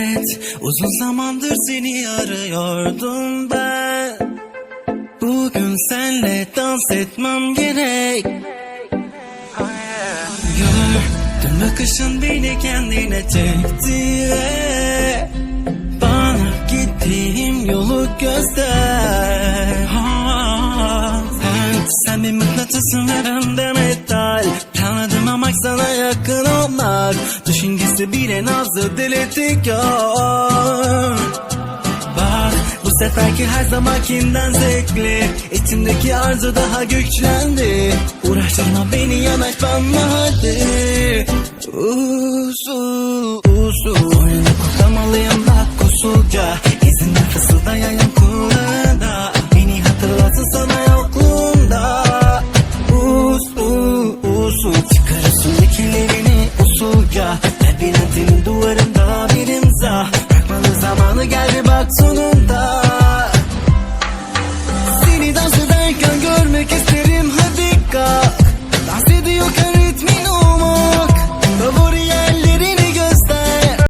et Uzun zamandır seni arıyordum ben. Bugün senle dans etmem gerek. Gör dün bakışın beni kendine çekti Bana gittiğim yolu göster. Sen, sen bir mıknatısın ve ben de metal. Tanıdım ama sana olmak Düşüncesi bile nazlı deletiyor Bak bu seferki her zamankinden zevkli. İçimdeki arzu daha güçlendi. Uğraştırma beni yanaşma hadi. Usul usul Oyunu kutlamalıyım bak usulca. İzinde fısıldayan kulağında Beni hatırlasın sana duvarında bir imza zamanı geldi bak sonunda